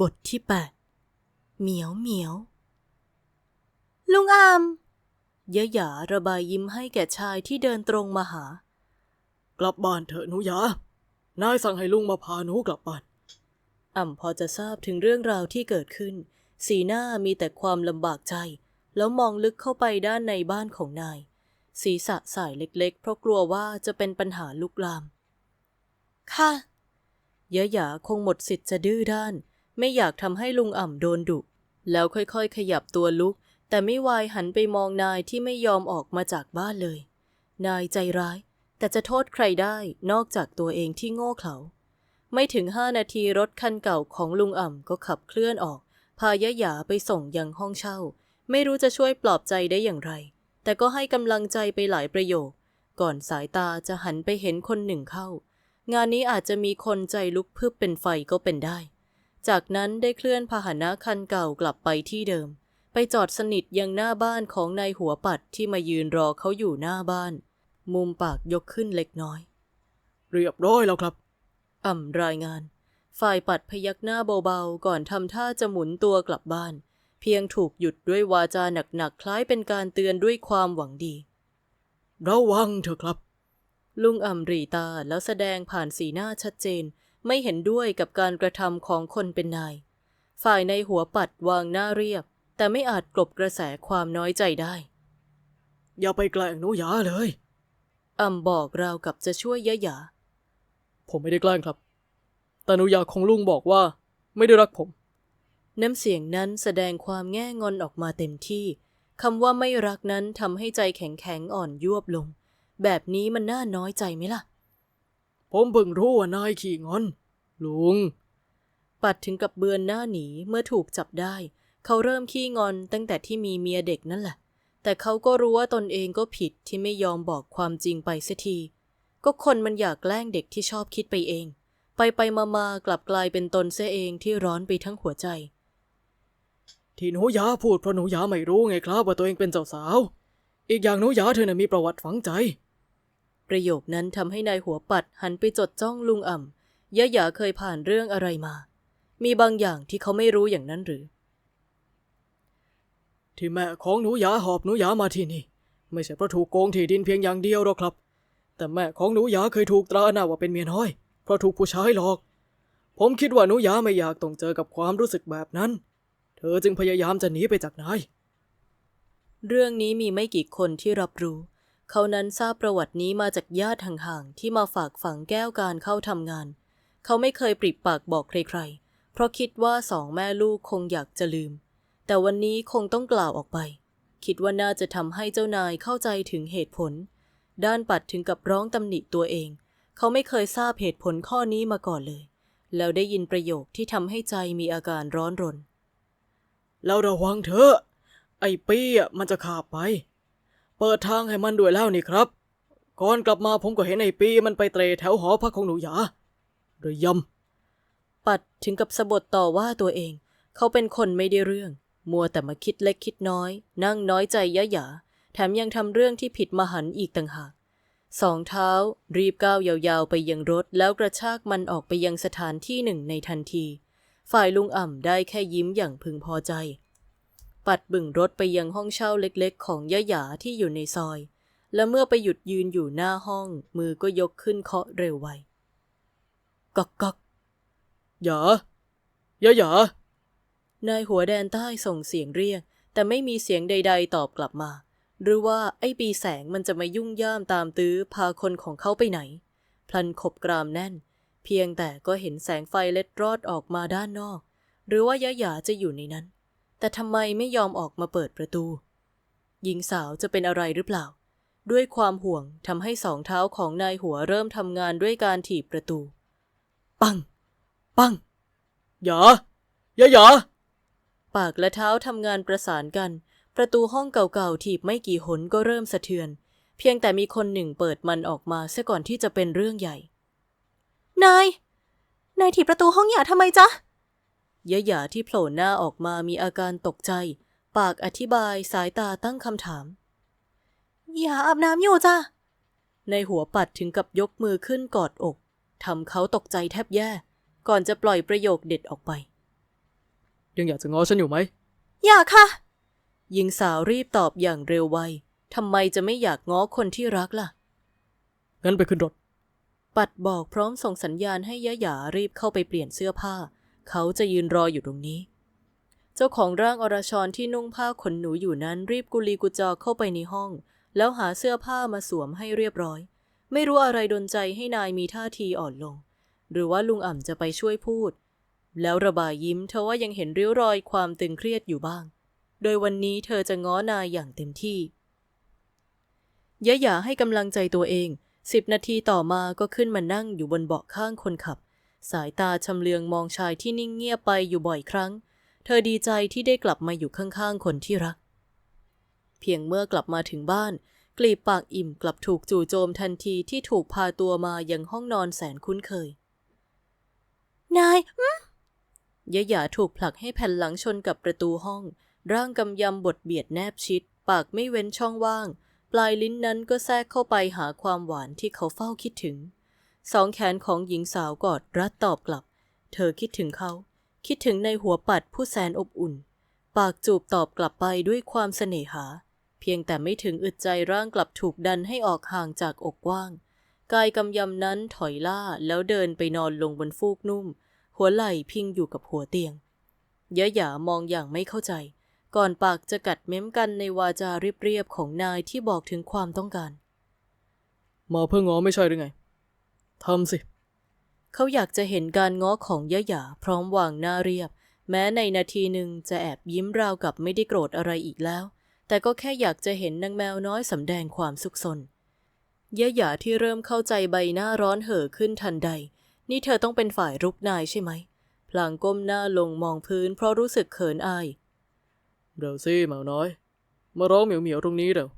บทที่แปดเหมียวเหมียว ลุงอามยะหยาระบายยิ้มให้แก่ชายที่เดินตรงมาหา กลับบ้านเถอะหนูหยานายสั่งให้ลุงมาพาหนูกลับบ้านอ่ำพอจะทราบถึงเรื่องราวที่เกิดขึ้น สีหน้ามีแต่ความลำบากใจ แล้วมองลึกเข้าไปด้านในบ้านของนาย ศีรษะสายเล็กๆ เพราะกลัวว่าจะเป็นปัญหาลุกลาม ค่ะยะหยาคงหมดสิทธิ์จะดื้อด้าน ไม่อยากทำให้ลุงอ่ำโดนดุ แล้วค่อยๆ ขยับตัวลุก แต่ไม่วายหันไปมองนายที่ไม่ยอมออกมาจากบ้านเลย นายใจร้าย แต่จะโทษใครได้นอกจากตัวเองที่โง่เขลาไม่ถึงห้านาทีรถคันเก่าของลุงอ่ำก็ขับเคลื่อนออก พายะหยาไปส่งยังห้องเช่า ไม่รู้จะช่วยปลอบใจได้อย่างไร แต่ก็ให้กำลังใจไปหลายประโยค ก่อนสายตาจะหันไปเห็นคนหนึ่งเข้า งานนี้อาจจะมีคนใจลุกพึบเป็นไฟก็เป็นได้ จากนั้นได้เคลื่อนพาหนะคันเก่ากลับไปที่เดิม ไปจอดสนิทยังหน้าบ้านของนายหัวปัดที่มายืนรอเขาอยู่หน้าบ้าน มุมปากยกขึ้นเล็กน้อย เรียบร้อยแล้วครับ อ่ำรายงาน ฝ่ายปัดพยักหน้าเบาๆ ก่อนทำท่าจะหมุนตัวกลับบ้าน เพียงถูกหยุดด้วยวาจาหนักๆ คล้ายเป็นการเตือนด้วยความหวังดี ระวังเถอะครับ ลุงอ่ำหรีตาแล้วแสดงผ่านสีหน้าชัดเจน ไม่เห็นด้วยกับการกระทำของคนเป็นนาย ฝ่ายในหัวปัดวางหน้าเรียบ แต่ไม่อาจกลบกระแสความน้อยใจได้ อย่าไปแกล้งหนูหยาเลยอ่ำบอกราวกับจะช่วยยะหยา ผมไม่ได้แกล้งครับ แต่หนูหยาของลุงบอกว่า ไม่ได้รักผม น้ำเสียงนั้นแสดงความแง่งอนออกมาเต็มที่คำว่าไม่รักนั้นทำให้ใจแข็งแข็งๆอ่อนยวบลง แบบนี้มันน่าน้อยใจไหมล่ะ ผมเพิ่งรู้ว่านายขี่งอน ลุง ปัดถึงกับเบือนหน้าหนีเมื่อถูกจับได้ เขาเริ่มขี้งอนตั้งแต่ที่มีเมียเด็กนั่นแหละ แต่เขาก็รู้ว่าตนเองก็ผิดที่ไม่ยอมบอกความจริงไปเสียที ก็คนมันอยากแกล้งเด็กที่ชอบคิดไปเอง ไปไปมามากลับกลายเป็นตนเสียเองที่ร้อนไปทั้งหัวใจ ที่หนูหยาพูดเพราะหนูหยาไม่รู้ไงครับว่าตัวเองเป็นเจ้าสาว อีกอย่างหนูหยาเธอน่ะมีประวัติฝังใจ ประโยคนั้นทำให้นายหัวปัดหันไปจดจ้องลุงอ่ำยะหยาเคยผ่านเรื่องอะไรมา มีบางอย่างที่เขาไม่รู้อย่างนั้นหรือ ที่แม่ของหนูหยาหอบหนูหยามาที่นี่ ไม่ใช่เพราะถูกโกงที่ดินเพียงอย่างเดียวหรอกครับ แต่แม่ของหนูหยาเคยถูกตราหน้าว่าเป็นเมียน้อย เพราะถูกผู้ชายหลอก ผมคิดว่าหนูหยาไม่อยากต้องเจอกับความรู้สึกแบบนั้น เธอจึงพยายามจะหนีไปจากนายเรื่องนี้มีไม่กี่คนที่รับรู้ เขานั้นทราบประวัตินี้มาจากญาติห่างๆที่มาฝากฝังแก้วการเข้าทำงาน เขาไม่เคยปริปากบอกใครๆ เพราะคิดว่าสองแม่ลูกคงอยากจะลืม แต่วันนี้คงต้องกล่าวออกไป คิดว่าน่าจะทำให้เจ้านายเข้าใจถึงเหตุผล ด้านปัดถึงกับร้องตำหนิตัวเอง เขาไม่เคยทราบเหตุผลข้อนี้มาก่อนเลย แล้วได้ยินประโยคที่ทำให้ใจมีอาการร้อนรนแล้วระวังเถอะไอ้ปี้มันจะขาบไป เปิดทางให้มันด้วยแล้วนี่ครับ ก่อนกลับมาผมก็เห็นไอ้ปีมันไปเตรแถวหอพักของหนูหยาระยำปัดถึงกับสะบดต่อว่าตัวเอง เขาเป็นคนไม่ได้เรื่อง มัวแต่มาคิดเล็กคิดน้อย นั่งน้อยใจยะหยา แถมยังทำเรื่องที่ผิดมหันอีกต่างหากสองเท้า รีบก้าวยาวๆ ไปยังรถ แล้วกระชากมันออกไปยังสถานที่หนึ่งในทันที ฝ่ายลุงอ่ำได้แค่ยิ้มอย่างพึงพอใจ ปัดบึ่งรถไปยังห้องเช่าเล็กๆ ของยะหยาที่อยู่ในซอย และเมื่อไปหยุดยืนอยู่หน้าห้อง มือก็ยกขึ้นเคาะเร็วไวก๊อกก๊อกหยาหยาหยานายหัวแดนใต้ส่งเสียงเรียก แต่ไม่มีเสียงใด ๆ ตอบกลับมา หรือว่าไอ้ปีแสงมันจะมายุ่งย่ามตามตื้อพาคนของเขาไปไหน พลันขบกรามแน่น เพียงแต่ก็เห็นแสงไฟเล็ดรอดออกมาด้านนอก หรือว่ายะหยาจะอยู่ในนั้น แต่ทำไมไม่ยอมออกมาเปิดประตู หญิงสาวจะเป็นอะไรหรือเปล่า ด้วยความห่วงทำให้สองเท้าของนายหัวเริ่มทำงานด้วยการถีบประตู ปัง ปังหยาหยาหยาปากและเท้าทำงานประสานกัน ประตูห้องเก่าๆถีบไม่กี่หนก็เริ่มสะเทือน เพียงแต่มีคนหนึ่งเปิดมันออกมาเสียก่อนที่จะเป็นเรื่องใหญ่ นาย นายถีบประตูห้องหยาทำไมจ๊ะ ยะหยาที่โผล่หน้าออกมามีอาการตกใจ ปากอธิบายสายตาตั้งคำถามอย่าอาบน้ำอยู่จ้ะ ในหัวปัดถึงกับยกมือขึ้นกอดอกทำเขาตกใจแทบแย่ ก่อนจะปล่อยประโยคเด็ดออกไป ยังอยากจะง้อฉันอยู่ไหม อย่าค่ะ หญิงสาวรีบตอบอย่างเร็วไวทำไมจะไม่อยากง้อคนที่รักล่ะ งั้นไปขึ้นรถ ปัดบอกพร้อมส่งสัญญาณให้ยะหยารีบเข้าไปเปลี่ยนเสื้อผ้า เขาจะยืนรออยู่ตรงนี้ เจ้าของร่างอรชรที่นุ่งผ้าขนหนูอยู่นั้นรีบกุลีกุจอเข้าไปในห้อง แล้วหาเสื้อผ้ามาสวมให้เรียบร้อย ไม่รู้อะไรดนใจให้นายมีท่าทีอ่อนลง หรือว่าลุงอ่ำจะไปช่วยพูด แล้วระบายยิ้มเทว่ายังเห็นริ้วรอยความตึงเครียดอยู่บ้าง โดยวันนี้เธอจะง้อนายอย่างเต็มที่ยะหยาให้กำลังใจตัวเองสิบนาทีต่อมาก็ขึ้นมานั่งอยู่บนเบาะข้างคนขับ สายตาชำเลืองมองชายที่นิ่งเงียบไปอยู่บ่อยครั้ง เธอดีใจที่ได้กลับมาอยู่ข้างๆคนที่รัก เพียงเมื่อกลับมาถึงบ้าน กลีบปากอิ่มกลับถูกจู่โจมทันทีที่ถูกพาตัวมายังห้องนอนแสนคุ้นเคย นายยะหยาถูกผลักให้แผ่นหลังชนกับประตูห้อง ร่างกำยำบดเบียดแนบชิด ปากไม่เว้นช่องว่าง ปลายลิ้นนั้นก็แทรกเข้าไปหาความหวานที่เขาเฝ้าคิดถึง สองแขนของหญิงสาวกอดรัดตอบกลับ เธอคิดถึงเขา คิดถึงในหัวปัดผู้แสนอบอุ่น ปากจูบตอบกลับไปด้วยความเสน่หา เพียงแต่ไม่ถึงอึดใจร่างกลับถูกดันให้ออกห่างจากอกกว้าง กายกำยำนั้นถอยล่าแล้วเดินไปนอนลงบนฟูกนุ่ม หัวไหล่พิงอยู่กับหัวเตียงยะหยามองอย่างไม่เข้าใจ ก่อนปากจะกัดเม้มกันในวาจาเรียบๆของนายที่บอกถึงความต้องการ มาเพื่อง้อไม่ใช่หรือไง ทำสิ เขาอยากจะเห็นการง้อของยะหยาพร้อมวางหน้าเรียบ แม้ในนาทีหนึ่งจะแอบยิ้มราวกับไม่ได้โกรธอะไรอีกแล้ว แต่ก็แค่อยากจะเห็นนางแมวน้อยสำแดงความสุขสนยะหยาที่เริ่มเข้าใจใบหน้าร้อนเห่อขึ้นทันใด นี่เธอต้องเป็นฝ่ายรุกนายใช่ไหมพลางก้มหน้าลงมองพื้นเพราะรู้สึกเขินอายเร็วสิหมาน้อย มาร้องเหมียวเหมียวๆตรงนี้เร็ว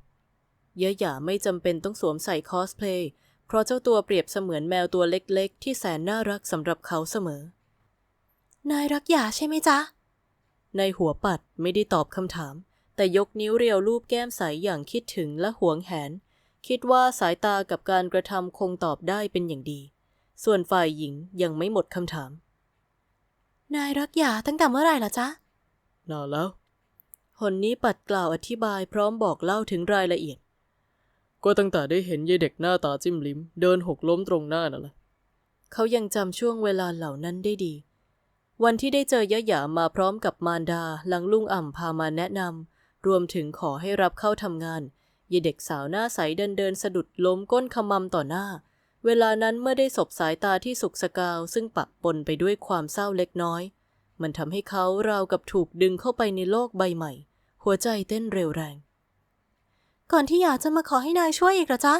ยะหยาไม่จำเป็นต้องสวมใส่คอสเพลย์ เพราะเจ้าตัวเปรียบเสมือนแมวตัวเล็กๆ ที่แสนน่ารักสำหรับเขาเสมอ นายรักหยาใช่ไหมจ๊ะ ในหัวปัดไม่ได้ตอบคำถาม แต่ยกนิ้วเรียวรูปแก้มใสอย่างคิดถึงและหวงแหน คิดว่าสายตากับการกระทำคงตอบได้เป็นอย่างดี ส่วนฝ่ายหญิงยังไม่หมดคำถาม นายรักหยาตั้งแต่เมื่อไหร่ล่ะจ๊ะนานแล้วหนนี้ปัดกล่าวอธิบายพร้อมบอกเล่าถึงรายละเอียด ก็ตั้งแต่ได้เห็นยายเด็กหน้าตาจิ้มลิ้ม เดินหกล้มตรงหน้านั่นแหละเขายังจำช่วงเวลาเหล่านั้นได้ดี วันที่ได้เจอยะหยามาพร้อมกับมารดาหลังลุงอ่ำพามาแนะนำรวมถึงขอให้รับเข้าทำงานยายเด็กสาวหน้าใสเดินเดินสะดุดล้มก้นขมำต่อหน้า เวลานั้นเมื่อได้สบสายตาที่สุกสกาว ซึ่งปะปนไปด้วยความเศร้าเล็กน้อย มันทำให้เขาราวกับถูกดึงเข้าไปในโลกใบใหม่ หัวใจเต้นเร็วแรง ก่อนที่อยากจะมาขอให้นายช่วยอีกหรอจ๊ะ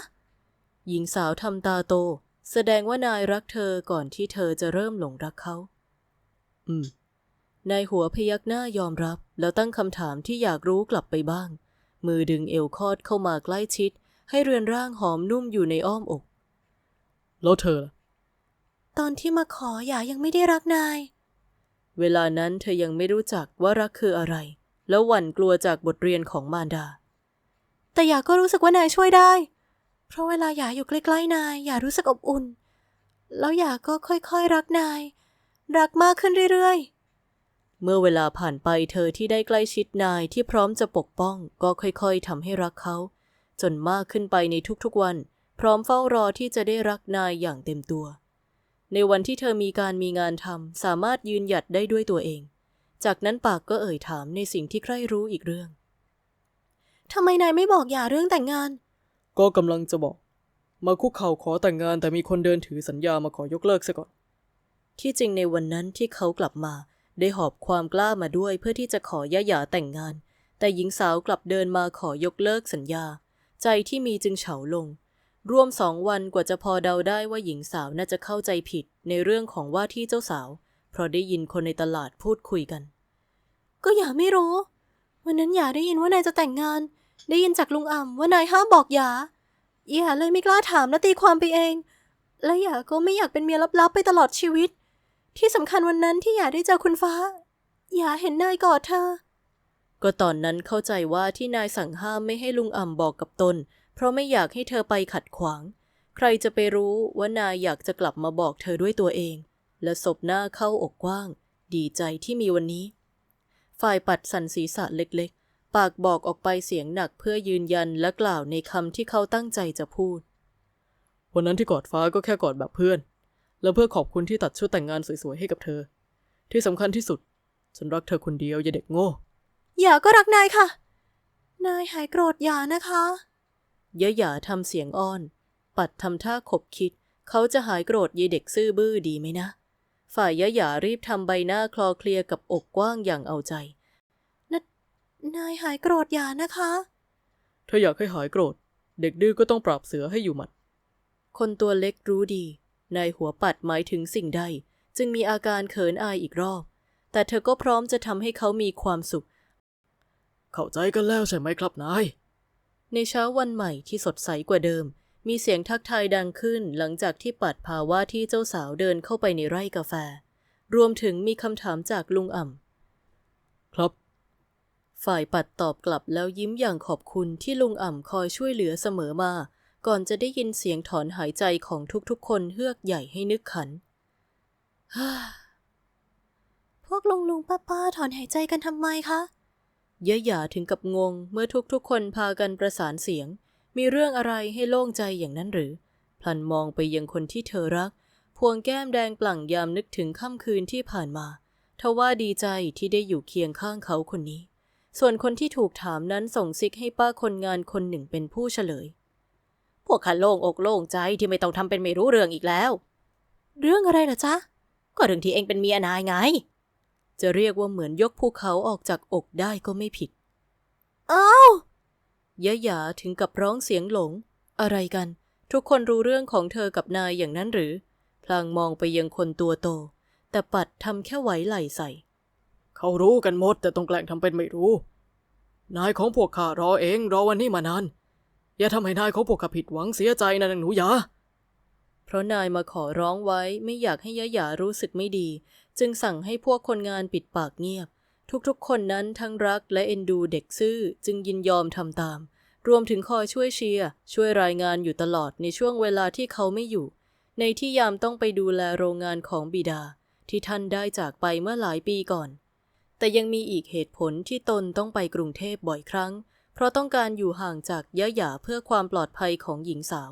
หญิงสาวทำตาโต แสดงว่านายรักเธอก่อนที่เธอจะเริ่มหลงรักเขา อืม นายหัวพยักหน้ายอมรับ แล้วตั้งคำถามที่อยากรู้กลับไปบ้าง มือดึงเอวคอดเข้ามาใกล้ชิด ให้เรือนร่างหอมนุ่มอยู่ในอ้อมอก แล้วเธอล่ะตอนที่มาขออย่ายังไม่ได้รักนาย เวลานั้นเธอยังไม่รู้จักว่ารักคืออะไร แล้วหวั่นกลัวจากบทเรียนของมารดา แต่อยาก็รู้สึกว่านายช่วยได้ เพราะเวลาอยาอยู่ใกล้ๆนายอยารู้สึกอบอุ่น แล้วอยาก็ค่อยๆรักนาย รักมากขึ้นเรื่อยๆ เมื่อเวลาผ่านไปเธอที่ได้ใกล้ชิดนายที่พร้อมจะปกป้อง ก็ค่อยๆทำให้รักเขา จนมากขึ้นไปในทุกๆวัน พร้อมเฝ้ารอที่จะได้รักนายอย่างเต็มตัว ในวันที่เธอมีการมีงานทำสามารถยืนหยัดได้ด้วยตัวเอง จากนั้นปากก็เอ่ยถามในสิ่งที่ใครรู้อีกเรื่อง ทำไมนายไม่บอกอย่าเรื่องแต่งงาน ก็กำลังจะบอก มาคุกเข่าขอแต่งงานแต่มีคนเดินถือสัญญามาขอยกเลิกซะก่อน ที่จริงในวันนั้นที่เขากลับมา ได้หอบความกล้ามาด้วยเพื่อที่จะขอย่าหยาแต่งงาน แต่หญิงสาวกลับเดินมาขอยกเลิกสัญญา ใจที่มีจึงเฉาลง ร่วมสองวันกว่าจะพอเดาได้ว่าหญิงสาวน่าจะเข้าใจผิดในเรื่องของว่าที่เจ้าสาว เพราะได้ยินคนในตลาดพูดคุยกัน ก็อย่าไม่รู้ วันนั้นอย่าได้ยินว่านายจะแต่งงาน ได้ยินจากลุงอ่ำว่านายห้ามบอกอย่าอย่าเลยไม่กล้าถามและตีความไปเอง และอย่าก็ไม่อยากเป็นเมียลับๆไปตลอดชีวิต ที่สำคัญวันนั้นที่อย่าได้เจอคุณฟ้าอย่าเห็นนายกอดเธอ ก็ตอนนั้นเข้าใจว่าที่นายสั่งห้ามไม่ให้ลุงอ่ำบอกกับตน เพราะไม่อยากให้เธอไปขัดขวาง ใครจะไปรู้ว่านายอยากจะกลับมาบอกเธอด้วยตัวเอง และศบหน้าเข้าอกกว้าง ดีใจที่มีวันนี้ ฝ่ายปัดสันศีรษะเล็ก ปากบอกออกไปเสียงหนักเพื่อยืนยันและกล่าวในคำที่เขาตั้งใจจะพูด วันนั้นที่กอดฟ้าก็แค่กอดแบบเพื่อน แล้วเพื่อขอบคุณที่ตัดชุดแต่งงานสวยๆให้กับเธอ ที่สำคัญที่สุด ฉันรักเธอคนเดียวอย่าเด็กโง่ อย่าก็รักนายค่ะ นายหายโกรธอย่านะคะยะหยาทำเสียงอ้อน ปัดทำท่าขบคิด เขาจะหายโกรธยายเด็กซื่อบื้อดีไหมนะ ฝ่ายยะหยารีบทำใบหน้าคลอเคลียกับอกกว้างอย่างเอาใจน นายหายโกรธอย่านะคะเธออยากให้หายโกรธ เด็กดื้อก็ต้องปราบเสือให้อยู่หมัด คนตัวเล็กรู้ดี นายหัวปัดหมายถึงสิ่งใด จึงมีอาการเขินอายอีกรอบ แต่เธอก็พร้อมจะทำให้เขามีความสุข เข้าใจกันแล้วใช่ไหมครับนาย ในเช้าวันใหม่ที่สดใสกว่าเดิม มีเสียงทักทายดังขึ้นหลังจากที่ปัดพาว่าที่เจ้าสาวเดินเข้าไปในไร่กาแฟ รวมถึงมีคำถามจากลุงอ่ำครับ ฝ่ายปัดตอบกลับแล้วยิ้มอย่างขอบคุณที่ลุงอ่ำคอยช่วยเหลือเสมอมา ก่อนจะได้ยินเสียงถอนหายใจของทุกๆ คนเฮือกใหญ่ให้นึกขัน พวกลุงลุงป้าป้าถอนหายใจกันทำไมคะยะหยาถึงกับงงเมื่อทุกๆ คนพากันประสานเสียง มีเรื่องอะไรให้โล่งใจอย่างนั้นหรือ พลันมองไปยังคนที่เธอรัก พวงแก้มแดงปลั่งยามนึกถึงค่ำคืนที่ผ่านมาทว่าดีใจที่ได้อยู่เคียงข้างเขาคนนี้ ส่วนคนที่ถูกถามนั้นส่งซิกให้ป้าคนงานคนหนึ่งเป็นผู้เฉลย พวกข้าโล่งอกโล่งใจที่ไม่ต้องทำเป็นไม่รู้เรื่องอีกแล้ว เรื่องอะไรล่ะจ๊ะ ก็เรื่องที่เองเป็นเมียนายไง จะเรียกว่าเหมือนยกภูเขาออกจากอกได้ก็ไม่ผิด เอ้ายะหยาถึงกับร้องเสียงหลง อะไรกัน ทุกคนรู้เรื่องของเธอกับนายอย่างนั้นหรือ พลางมองไปยังคนตัวโต แต่ปัดทำแค่ไหวไหลใส่ เขารู้กันหมดแต่ต้องแกล้งทำเป็นไม่รู้ นายของพวกข้ารอเองรอวันนี้มานาน อย่าทำให้นายของพวกข้าผิดหวังเสียใจนะนางหนูยาเพราะนายมาขอร้องไว้ไม่อยากให้ยะหยารู้สึกไม่ดี จึงสั่งให้พวกคนงานปิดปากเงียบ ทุกๆ คนนั้นทั้งรักและเอ็นดูเด็กซื่อจึงยินยอมทำตาม รวมถึงคอยช่วยเชียร์ช่วยรายงานอยู่ตลอดในช่วงเวลาที่เขาไม่อยู่ ในที่ยามต้องไปดูแลโรงงานของบิดา ที่ท่านได้จากไปเมื่อหลายปีก่อน แต่ยังมีอีกเหตุผลที่ตนต้องไปกรุงเทพบ่อยครั้ง เพราะต้องการอยู่ห่างจากยะหยาเพื่อความปลอดภัยของหญิงสาว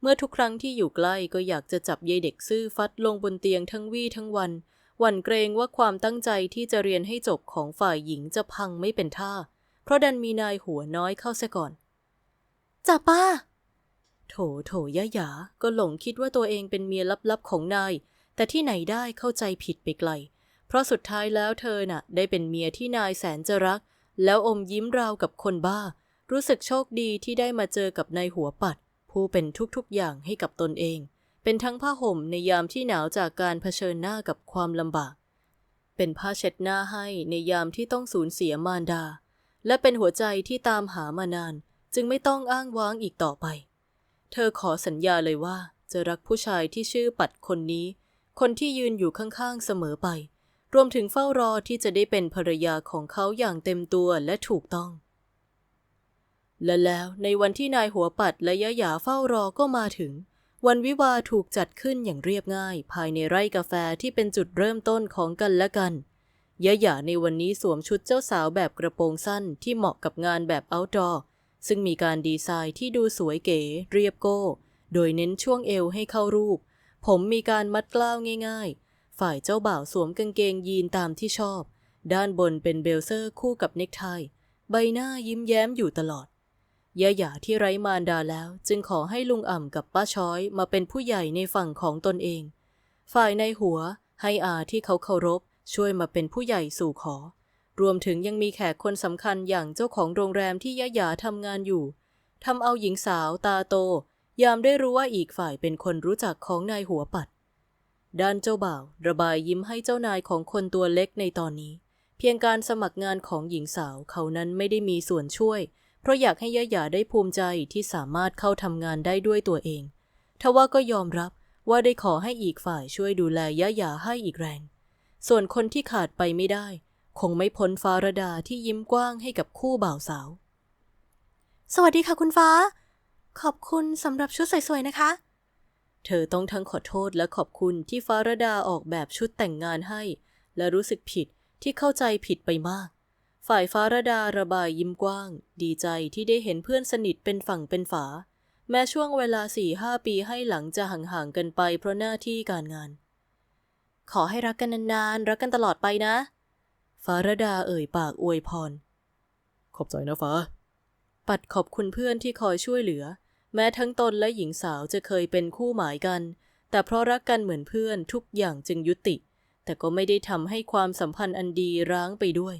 เมื่อทุกครั้งที่อยู่ใกล้ก็อยากจะจับยายเด็กซื่อฟัดลงบนเตียงทั้งวี่ทั้งวันหวั่นเกรงว่าความตั้งใจที่จะเรียนให้จบของฝ่ายหญิงจะพังไม่เป็นท่า เพราะดันมีนายหัวน้อยเข้าเสียก่อนจ้าป้า โถโถยะหยาก็หลงคิดว่าตัวเองเป็นเมียลับๆของนาย แต่ที่ไหนได้เข้าใจผิดไปไกล เพราะสุดท้ายแล้วเธอน่ะ ได้เป็นเมียที่นายแสนจะรัก แล้วอมยิ้มราวกับคนบ้า รู้สึกโชคดีที่ได้มาเจอกับนายหัวปัด ผู้เป็นทุกๆอย่างให้กับตนเอง เป็นทั้งผ้าห่มในยามที่หนาวจากการเผชิญหน้ากับความลำบาก เป็นผ้าเช็ดหน้าให้ในยามที่ต้องสูญเสียมารดา และเป็นหัวใจที่ตามหามานาน จึงไม่ต้องอ้างว้างอีกต่อไป เธอขอสัญญาเลยว่าจะรักผู้ชายที่ชื่อปัดคนนี้ คนที่ยืนอยู่ข้างๆเสมอไป รวมถึงเฝ้ารอที่จะได้เป็นภรรยาของเขาอย่างเต็มตัวและถูกต้อง และแล้วในวันที่นายหัวปัดและยะหยาเฝ้ารอก็มาถึง วันวิวาถูกจัดขึ้นอย่างเรียบง่าย ภายในไร่กาแฟที่เป็นจุดเริ่มต้นของกันและกันยะหยาในวันนี้สวมชุดเจ้าสาวแบบกระโปรงสั้นที่เหมาะกับงานแบบ outdoor ซึ่งมีการดีไซน์ที่ดูสวยเก๋เรียบโก้ โดยเน้นช่วงเอวให้เข้ารูป ผมมีการมัดกล้าวง่ายๆ ฝ่ายเจ้าบ่าวสวมกางเกงยีนตามที่ชอบ ด้านบนเป็นเบลเซอร์คู่กับเนคไท ใบหน้ายิ้มแย้มอยู่ตลอดยะหยาที่ไร้มารดาแล้ว จึงขอให้ลุงอ่ำกับป้าช้อยมาเป็นผู้ใหญ่ในฝั่งของตนเอง ฝ่ายในหัวให้อาที่เขาเคารพ ช่วยมาเป็นผู้ใหญ่สู่ขอ รวมถึงยังมีแขกคนสำคัญอย่างเจ้าของโรงแรมที่ยะหยาทำงานอยู่ทำเอาหญิงสาวตาโต ยามได้รู้ว่าอีกฝ่ายเป็นคนรู้จักของนายหัวปัด ด้านเจ้าบ่าว ระบายยิ้มให้เจ้านายของคนตัวเล็กในตอนนี้ เพียงการสมัครงานของหญิงสาวเขานั้นไม่ได้มีส่วนช่วย เพราะอยากให้ยะหยาได้ภูมิใจที่สามารถเข้าทำงานได้ด้วยตัวเองทว่าก็ยอมรับว่าได้ขอให้อีกฝ่ายช่วยดูแลยะหยาให้อีกแรง ส่วนคนที่ขาดไปไม่ได้ คงไม่พ้นฟ้าระดาที่ยิ้มกว้างให้กับคู่บ่าวสาว สวัสดีค่ะคุณฟ้า ขอบคุณสำหรับชุดสวยๆนะคะ เธอต้องทั้งขอโทษและขอบคุณที่ฟ้าระดาออกแบบชุดแต่งงานให้ และรู้สึกผิดที่เข้าใจผิดไปมาก ฝ่ายฟ้าระดาระบายยิ้มกว้าง ดีใจที่ได้เห็นเพื่อนสนิทเป็นฝั่งเป็นฝา แม้ช่วงเวลาสี่ห้าปีให้หลังจะห่างๆกันไปเพราะหน้าที่การงาน ขอให้รักกันนานๆ รักกันตลอดไปนะฟ้าระดาเอ่ยปากอวยพร ขอบใจนะฟ้า ปัดขอบคุณเพื่อนที่คอยช่วยเหลือ แม้ทั้งตนและหญิงสาวจะเคยเป็นคู่หมายกัน แต่เพราะรักกันเหมือนเพื่อนทุกอย่างจึงยุติ แต่ก็ไม่ได้ทำให้ความสัมพันธ์อันดีร้างไปด้วย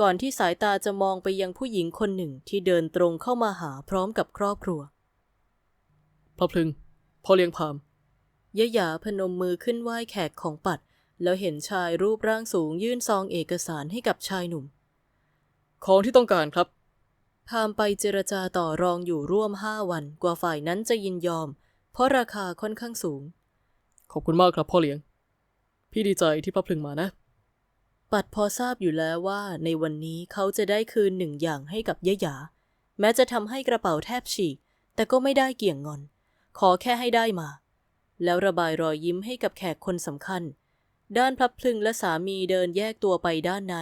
ก่อนที่สายตาจะมองไปยังผู้หญิงคนหนึ่งที่เดินตรงเข้ามาหาพร้อมกับครอบครัวพระพลึงพ่อเลี้ยงพามยะหยาพนมมือขึ้นไหว้แขกของปัด แล้วเห็นชายรูปร่างสูงยื่นซองเอกสารให้กับชายหนุ่ม ของที่ต้องการครับ พามไปเจรจาต่อรองอยู่ร่วมห้าวันกว่าฝ่ายนั้นจะยินยอม เพราะราคาค่อนข้างสูง ขอบคุณมากครับพ่อเลี้ยง พี่ดีใจที่พระพลึงมานะ ปัดพอทราบอยู่แล้วว่า ในวันนี้เขาจะได้คืนหนึ่งอย่างให้กับยะหยา แม้จะทำให้กระเป๋าแทบฉีก แต่ก็ไม่ได้เกี่ยงงอน ขอแค่ให้ได้มา แล้วระบายรอยยิ้มให้กับแขกคนสำคัญ ด้านพลับพลึงและสามีเดินแยกตัวไปด้านใน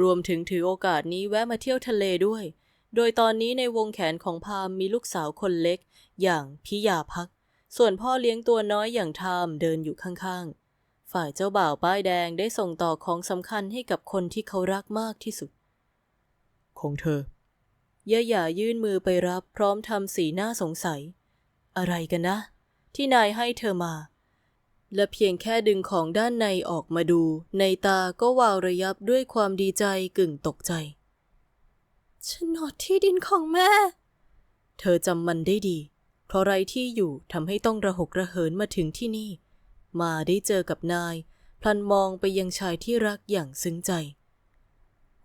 รวมถึงถือโอกาสนี้แวะมาเที่ยวทะเลด้วย โดยตอนนี้ในวงแขนของพามมีลูกสาวคนเล็ก อย่างพิยาพัก ส่วนพ่อเลี้ยงตัวน้อยอย่างทามเดินอยู่ข้างๆ ฝ่ายเจ้าบ่าวป้ายแดงได้ส่งต่อของสำคัญให้กับคนที่เขารักมากที่สุด ของเธอย่าหย่ายื่นมือไปรับพร้อมทำสีหน้าสงสัย อะไรกันนะ ที่นายให้เธอมา และเพียงแค่ดึงของด้านในออกมาดู ในตาก็วาวระยับด้วยความดีใจกึ่งตกใจ โฉนดที่ดินของแม่ เธอจำมันได้ดี เพราะไรที่อยู่ทำให้ต้องระหกระเหินมาถึงที่นี่ มาได้เจอกับนาย พลันมองไปยังชายที่รักอย่างซึ้งใจ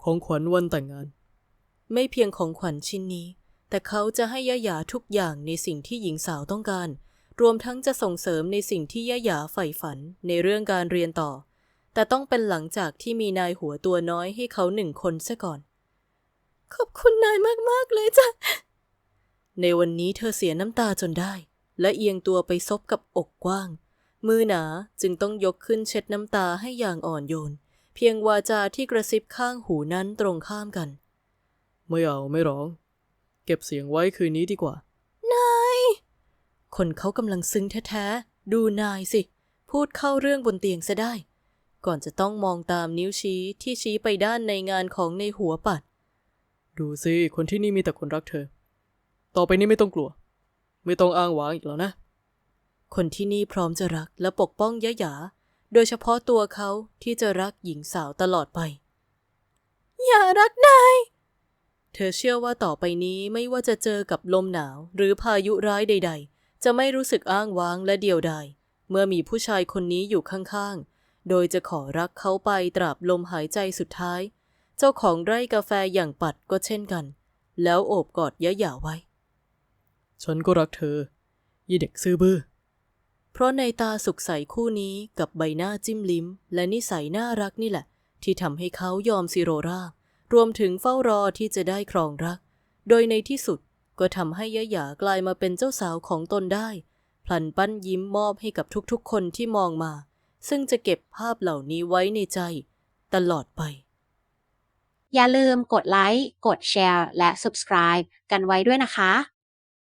ของขวัญวันแต่งงาน ไม่เพียงของขวัญชิ้นนี้ แต่เขาจะให้ยะหยาทุกอย่างในสิ่งที่หญิงสาวต้องการ รวมทั้งจะส่งเสริมในสิ่งที่ยะหยาใฝ่ฝันในเรื่องการเรียนต่อ แต่ต้องเป็นหลังจากที่มีนายหัวตัวน้อยให้เขาหนึ่งคนซะก่อน ขอบคุณนายมาก ๆ เลยจ้ะ ในวันนี้เธอเสียน้ำตาจนได้ และเอียงตัวไปซบกับอกกว้าง มือหนาจึงต้องยกขึ้นเช็ดน้ำตาให้อย่างอ่อนโยน เพียงวาจาที่กระซิบข้างหูนั้นตรงข้ามกัน ไม่เอาไม่ร้อง เก็บเสียงไว้คืนนี้ดีกว่าคนเขากำลังซึ้งแท้ๆ ดูนายสิ พูดเข้าเรื่องบนเตียงซะได้ ก่อนจะต้องมองตามนิ้วชี้ที่ชี้ไปด้านในงานของในหัวปัด ดูสิ คนที่นี่มีแต่คนรักเธอ ต่อไปนี้ไม่ต้องกลัว ไม่ต้องอ้างว้างอีกแล้วนะ คนที่นี่พร้อมจะรักและปกป้องยะหยา โดยเฉพาะตัวเขาที่จะรักหญิงสาวตลอดไป อย่ารักนาย เธอเชื่อว่าต่อไปนี้ไม่ว่าจะเจอกับลมหนาว หรือพายุร้ายใด ๆ จะไม่รู้สึกอ้างว้างและเดียวดายเมื่อมีผู้ชายคนนี้อยู่ข้างๆ โดยจะขอรักเขาไปตราบลมหายใจสุดท้าย เจ้าของไร่กาแฟอย่างปัดก็เช่นกัน แล้วโอบกอดยะหยาไว้ ฉันก็รักเธอ ยี่เด็กซื่อบื้อ เพราะในตาสุขใสคู่นี้กับใบหน้าจิ้มลิ้ม และนิสัยน่ารักนี่แหละ ที่ทำให้เขายอมซิโรรารวมถึงเฝ้ารอที่จะได้ครองรัก โดยในที่สุดก็ทำให้ยะหยากลายมาเป็นเจ้าสาวของตนได้ พลันปั้นยิ้มมอบให้กับทุกๆคนที่มองมา ซึ่งจะเก็บภาพเหล่านี้ไว้ในใจ ตลอดไป อย่าลืมกดไลค์ กดแชร์ และ subscribe กันไว้ด้วยนะคะ